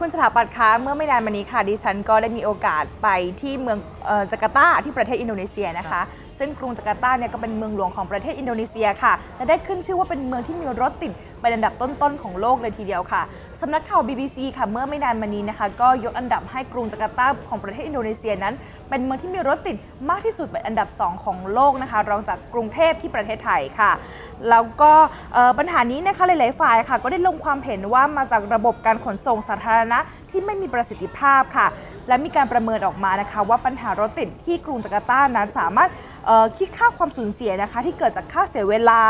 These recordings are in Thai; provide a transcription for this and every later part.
คุณสถาปัตย์คะเมื่อไม่นานมานี้ค่ะดิฉันก็ได้มีโอกาสไปที่เมืองเอ่อจาการ์ตาที่ประเทศอินโดนีเซียนะคะ ซึ่งกรุงจาการ์ตาเนี่ยก็เป็นเมืองหลวงของประเทศอินโดนีเซียค่ะ และได้ขึ้นชื่อว่าเป็นเมืองที่มีรถติดเป็นอันดับต้นๆของโลกเลยทีเดียวค่ะ สำนักข่าว BBC ค่ะเมื่อไม่นานมานี้นะคะ ก็ยกอันดับให้กรุงจาการ์ตาของประเทศอินโดนีเซียนั้น เป็นเมืองที่มีรถติดมากที่สุดเป็นอันดับ 2 ของโลกนะคะ รองจากกรุงเทพที่ประเทศไทยค่ะ แล้วก็ปัญหานี้นะคะหลาย ๆ ฝ่ายค่ะ ก็ได้ลงความเห็นว่ามาจากระบบการขนส่งสาธารณะที่ไม่มีประสิทธิภาพค่ะ และมีการประเมินออกมานะคะ ว่าปัญหารถติดที่กรุงจาการ์ตานั้นสามารถคิดค่าความสูญเสียนะคะ ที่เกิดจากค่าเสียเวลา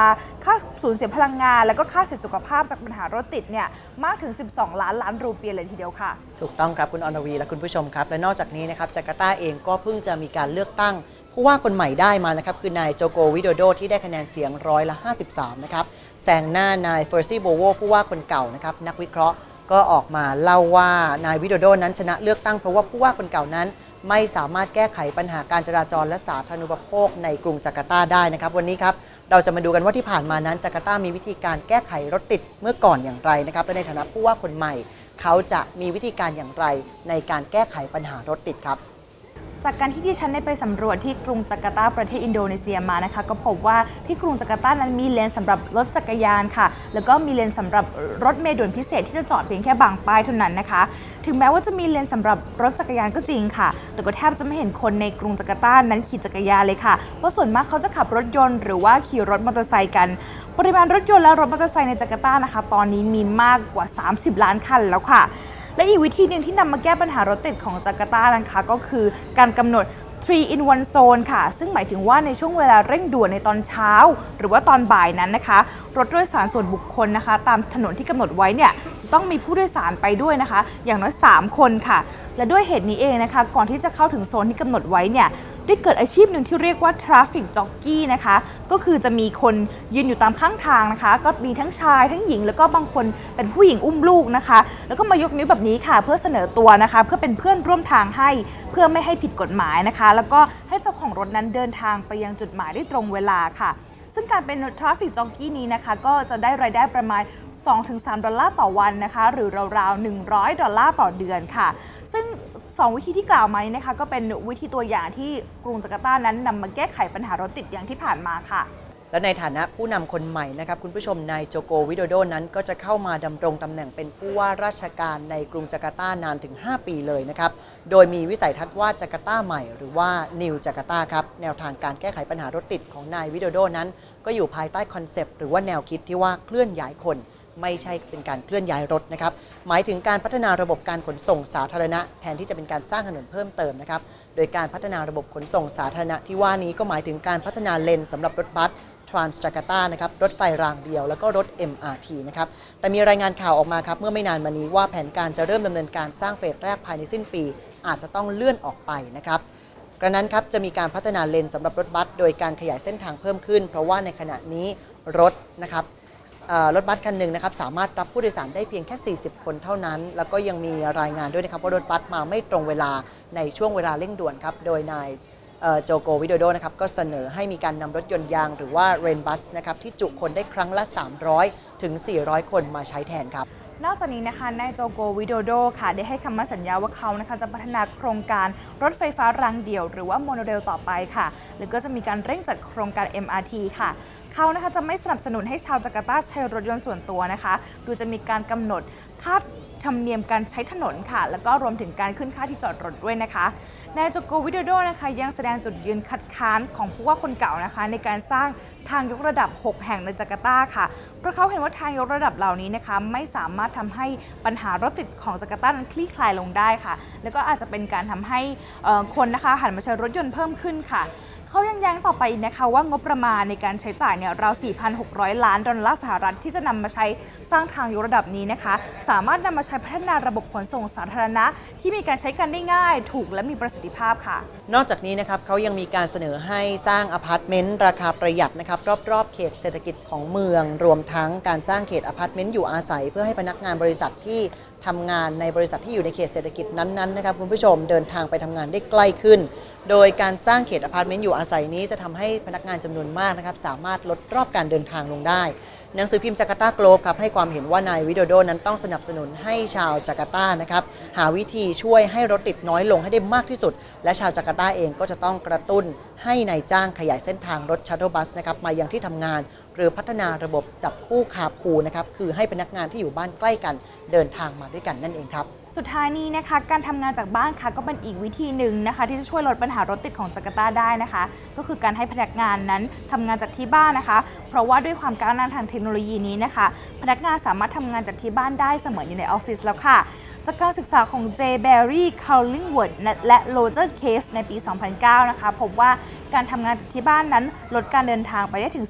ค่าสูญเสียพลังงาน แล้วก็ค่าเสียสุขภาพจากปัญหารถติดเนี่ยมากถึง12 ล้านล้านรูเปียเลยทีเดียวค่ะ ถูกต้องครับคุณอนวีและคุณผู้ชมครับ และนอกจากนี้นะครับจาการ์ตาเองก็เพิ่งจะมีการเลือกตั้งผู้ว่าคนใหม่ได้มานะครับ คือนายโจโกวิโดโดที่ได้คะแนนเสียงร้อยละ 53 นะครับแซงหน้านายเฟอร์ซี่โบโวผู้ว่าคนเก่านะครับนักวิเคราะห์ก็ออกมาเล่าว่านายวิโดโดนั้นชนะเลือกตั้งเพราะว่าผู้ว่าคนเก่านั้น ไม่สามารถแก้ไขปัญหาการจราจรและสาธารณูปโภคในกรุงจาการ์ตาได้นะครับ วันนี้ครับเราจะมาดูกันว่าที่ผ่านมานั้นจาการ์ตามีวิธีการแก้ไขรถติดเมื่อก่อนอย่างไรนะครับและในฐานะผู้ว่าคนใหม่ เขาจะมีวิธีการอย่างไรในการแก้ไขปัญหารถติดครับ จากการที่ดิฉันได้ไปสำรวจที่กรุงจาการ์ตาประเทศอินโดนีเซียมานะคะ ก็พบว่าที่กรุงจาการ์ตานั้นมีเลนสำหรับรถจักรยานค่ะ แล้วก็มีเลนสำหรับรถเมล์ด่วนพิเศษที่จะจอดเพียงแค่บางป้ายเท่านั้นนะคะ ถึงแม้ว่าจะมีเลนสำหรับรถจักรยานก็จริงค่ะ แต่ก็แทบจะไม่เห็นคนในกรุงจาการ์ตานั้นขี่จักรยานเลยค่ะเพราะส่วนมากเขาจะขับรถยนต์หรือว่าขี่รถมอเตอร์ไซค์กัน ปริมาณรถยนต์และรถมอเตอร์ไซค์ในจาการ์ตานะคะ ตอนนี้มีมากกว่า 30 ล้านคันแล้วค่ะ และอีกวิธีหนึ่งที่นำมาแก้ปัญหารถติดของจาการ์ตานะคะก็คือการกำหนด3 in 1 zone ค่ะ ซึ่งหมายถึงว่าในช่วงเวลาเร่งด่วนในตอนเช้า หรือว่าตอนบ่ายนั้นนะคะ รถโดยสารส่วนบุคคลนะคะ ตามถนนที่กำหนดไว้เนี่ย จะต้องมีผู้โดยสารไปด้วยนะคะ อย่างน้อย 3 คนค่ะ และด้วยเหตุนี้เองนะคะ ก่อนที่จะเข้าถึงโซนที่กำหนดไว้เนี่ยได้เกิดอาชีพหนึ่งที่เรียกว่า traffic jockey นะคะ ก็คือจะมีคนยืนอยู่ตามข้างทางนะคะ ก็มีทั้งชายทั้งหญิง แล้วก็บางคนเป็นผู้หญิงอุ้มลูกนะคะ แล้วก็มายกนิ้วแบบนี้ค่ะ เพื่อเสนอตัวนะคะ เพื่อเป็นเพื่อนร่วมทางให้ เพื่อไม่ให้ผิดกฎหมายนะคะ แล้วก็ให้เจ้าของรถนั้นเดินทางไปยังจุดหมายได้ตรงเวลาค่ะ ซึ่งการเป็น traffic jockey นี้นะคะ ก็จะได้รายได้ประมาณ 2-3 ดอลลาร์ต่อวันนะคะ หรือราวๆ 100 ดอลลาร์ต่อเดือนค่ะ ซึ่ง2วิธีที่กล่าวมานี้นะคะก็เป็นวิธีตัวอย่างที่กรุงจาการ์ตานั้นนำมาแก้ไขปัญหารถติดอย่างที่ผ่านมาค่ะ และในฐานะผู้นำคนใหม่นะครับคุณผู้ชมนายโจโกวิโดโดนั้นก็จะเข้ามาดำรงตำแหน่งเป็นผู้ว่าราชการในกรุงจาการ์ตานานถึง 5 ปีเลยนะครับ โดยมีวิสัยทัศน์ว่าจาการ์ตาใหม่หรือว่านิวจาการ์ตาครับแนวทางการแก้ไขปัญหารถติดของนายวิโดโดนั้น ก็อยู่ภายใต้คอนเซปต์หรือว่าแนวคิดที่ว่าเคลื่อนย้ายคน ไม่ใช่เป็นการเคลื่อนย้ายรถนะครับ หมายถึงการพัฒนาระบบการขนส่งสาธารณะ แทนที่จะเป็นการสร้างถนนเพิ่มเติมนะครับ โดยการพัฒนาระบบขนส่งสาธารณะที่ว่านี้ก็หมายถึงการพัฒนาเลนสำหรับรถบัส Trans Jakarta นะครับรถไฟรางเดียว แล้วก็รถ MRT นะครับแต่มีรายงานข่าวออกมาครับเมื่อไม่นานมานี้ว่าแผนการจะเริ่มดำเนินการสร้างเฟสแรกภายในสิ้นปี อาจจะต้องเลื่อนออกไปนะครับกระนั้นครับจะมีการพัฒนาเลนสำหรับรถบัสโดยการขยายเส้นทางเพิ่มขึ้น เพราะว่าในขณะนี้รถนะครับ รถบัสคันหนึ่งนะครับสามารถรับผู้โดยสารได้เพียงแค่ 40 คนเท่านั้น แล้วก็ยังมีรายงานด้วยนะครับว่ารถบัสมาไม่ตรงเวลาในช่วงเวลาเร่งด่วนครับโดยนายโจโกวิโดโดนะครับก็เสนอให้มีการนำรถยนต์ยางหรือว่าเรนบัสนะครับที่จุคนได้ครั้งละ 300 ถึง 400 คนมาใช้แทนครับ นอกจากนี้นะคะนายโจโกวิโดโดค่ะได้ให้คำมั่นสัญญาว่าเขานะคะจะพัฒนาโครงการรถไฟฟ้ารางเดี่ยว หรือว่าโมโนเรลต่อไปค่ะ หรือก็จะมีการเร่งจัดโครงการ MRT ค่ะเขานะคะจะไม่สนับสนุนให้ชาวจาการ์ตาใช้รถยนต์ส่วนตัวนะคะ โดยจะมีการกำหนดค่าธรรมเนียมการใช้ถนนค่ะ แล้วก็รวมถึงการขึ้นค่าที่จอดรถด้วยนะคะ นายโจโกวิโดโดนะคะยังแสดงจุดยืนคัดค้านของผู้ว่าคนเก่านะคะ ในการสร้างทางยกระดับ 6 แห่งในจาการ์ตาค่ะ เพราะเขาเห็นว่าทางยกระดับเหล่านี้นะคะไม่สามารถทำให้ปัญหารถติดของจาการ์ตานั้นคลี่คลายลงได้ค่ะ แล้วก็อาจจะเป็นการทำให้คนนะคะหันมาใช้รถยนต์เพิ่มขึ้นค่ะ เขายังแย้งต่อไปนะคะว่างบประมาณในการใช้จ่ายเนี่ยราว 4,600 ล้านดอลลาร์สหรัฐที่จะนำมาใช้สร้างทางยกระดับนี้นะคะ สามารถนำมาใช้พัฒนาระบบขนส่งสาธารณะ ที่มีการใช้กันได้ง่าย ถูกและมีประสิทธิภาพค่ะ นอกจากนี้นะครับเขายังมีการเสนอให้สร้างอพาร์ตเมนต์ราคาประหยัดนะครับรอบๆเขตเศรษฐกิจของเมือง รวมทั้งการสร้างเขตอพาร์ตเมนต์อยู่อาศัย เพื่อให้พนักงานบริษัทที่ทำงานในบริษัทที่อยู่ในเขตเศรษฐกิจนั้นๆนะครับคุณผู้ชมเดินทางไปทำงานได้ใกล้ขึ้น โดยการสร้างเขตอพาร์ตเมนต์อยู่อาศัยนี้จะทำให้พนักงานจำนวนมากนะครับสามารถลดรอบการเดินทางลงได้ หนังสือพิมพ์จาการ์ตาโกลบครับให้ความเห็นว่านายวิโดโดนั้นต้องสนับสนุนให้ชาวจาการ์ตานะครับหาวิธีช่วยให้รถติดน้อยลงให้ได้มากที่สุด และชาวจาการ์ตาเองก็จะต้องกระตุ้นให้นายจ้างขยายเส้นทางรถชัตเทิลบัสนะครับมายังที่ทำงาน หรือพัฒนาระบบจับคู่คาพูนะครับคือให้พนักงานที่อยู่บ้านใกล้กันเดินทางมาด้วยกันนั่นเองครับ สุดท้ายนี้นะคะ การทำงานจากบ้านค่ะก็เป็นอีกวิธีหนึ่งนะคะ ที่จะช่วยลดปัญหารถติดของจาการ์ตาได้นะคะ ก็คือการให้พนักงานนั้นทำงานจากที่บ้านนะคะ เพราะว่าด้วยความก้าวหน้าทางเทคโนโลยีนี้นะคะ พนักงานสามารถทำงานจากที่บ้านได้เสมือนอยู่ในออฟฟิศแล้วค่ะ จากการศึกษาของ J. Barry Collingwood และ Roger Cave ในปี 2009 นะคะ พบว่าการทำงานจากที่บ้านนั้น ลดการเดินทางไปได้ถึง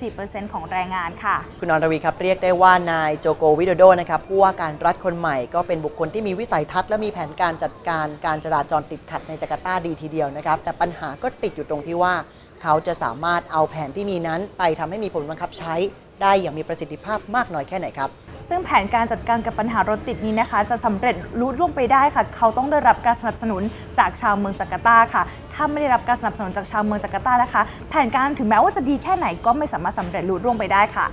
10.4%ของแรงงานค่ะ คุณนรวีครับ เรียกได้ว่านายโจโกวิโดโดนะครับผู้ว่าการรัฐคนใหม่ก็เป็นบุคคลที่มีวิสัยทัศน์และมีแผนการจัดการการจราจรติดขัดในจาการ์ตาดีทีเดียวนะครับ แต่ปัญหาก็ติดอยู่ตรงที่ว่า เขาจะสามารถเอาแผนที่มีนั้นไปทำให้มีผลบังคับใช้ ได้อย่างมีประสิทธิภาพมากน้อยแค่ไหนครับ ซึ่งแผนการจัดการกับปัญหารถติดนี้นะคะ จะสำเร็จลุล่วงไปได้ค่ะ เขาต้องได้รับการสนับสนุนจากชาวเมืองจาการ์ตาค่ะ ถ้าไม่ได้รับการสนับสนุนจากชาวเมืองจาการ์ตานะคะ แผนการถึงแม้ว่าจะดีแค่ไหนก็ไม่สามารถสำเร็จลุล่วงไปได้ค่ะ